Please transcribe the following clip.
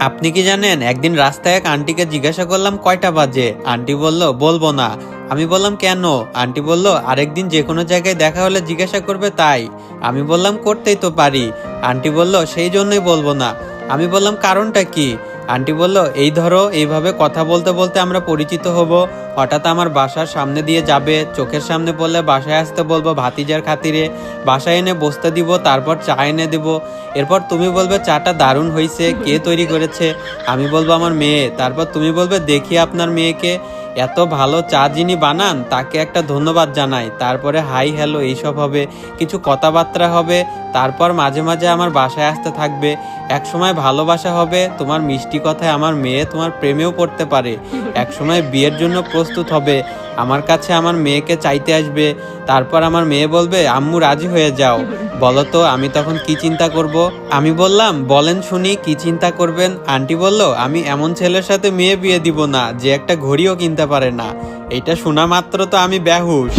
আপনি কি জানেন, একদিন রাস্তায় এক আন্টিকে জিজ্ঞাসা করলাম, কয়টা বাজে? আন্টি বলল, বলব না। আমি বললাম, কেন? আন্টি বলল, আরেকদিন যে কোনো জায়গায় দেখা হলে জিজ্ঞাসা করবে তাই। আমি বললাম, করতেই তো পারি। আন্টি বলল, সেই জন্যই বলব না। আমি বললাম, কারণটা কি? আন্টি বলল, এই ধরো, এইভাবে কথা বলতে বলতে আমরা পরিচিত হব। হঠাৎ আমার বাসার সামনে দিয়ে যাবে। চোখের সামনে বললে বাসায় আসতে বলব ভাতিজার খাতিরে। বাসায় এনে বসতে দিব, তারপর চা এনে দেব। এরপর তুমি বলবে, চাটা দারুণ হয়েছে কে তৈরি করেছে? আমি বলব, আমার মেয়ে। তারপর তুমি বলবে, দেখি আপনার মেয়েকে। এত ভালো চা যিনি বানান, তাকে একটা ধন্যবাদ জানাই। তারপরে, হাই, হ্যালো, এইসব হবে। কিছু কথাবার্তা হবে। তারপর মাঝে মাঝে আমার বাসায় আসতে থাকবে। এক সময় ভালোবাসা হবে, তোমার মিষ্টি কথায় আমার মেয়ে তোমার প্রেমেও পড়তে পারে। এক সময় বিয়ের জন্য প্রস্তুত হবে। আমার কাছে আমার মেয়েকে চাইতে আসবে। তারপর আমার মেয়ে বলবে, আম্মু, রাজি হয়ে যাও। বলো তো, আমি তখন কি চিন্তা করব? আমি বললাম, বলেন শুনি, কি চিন্তা করবেন? আন্টি বলল, আমি এমন ছেলের সাথে মেয়ে বিয়ে দিব না, যে একটা ঘড়িও কিনতে পারে না। এটা শোনা মাত্র তো আমি ব্যাহুশ।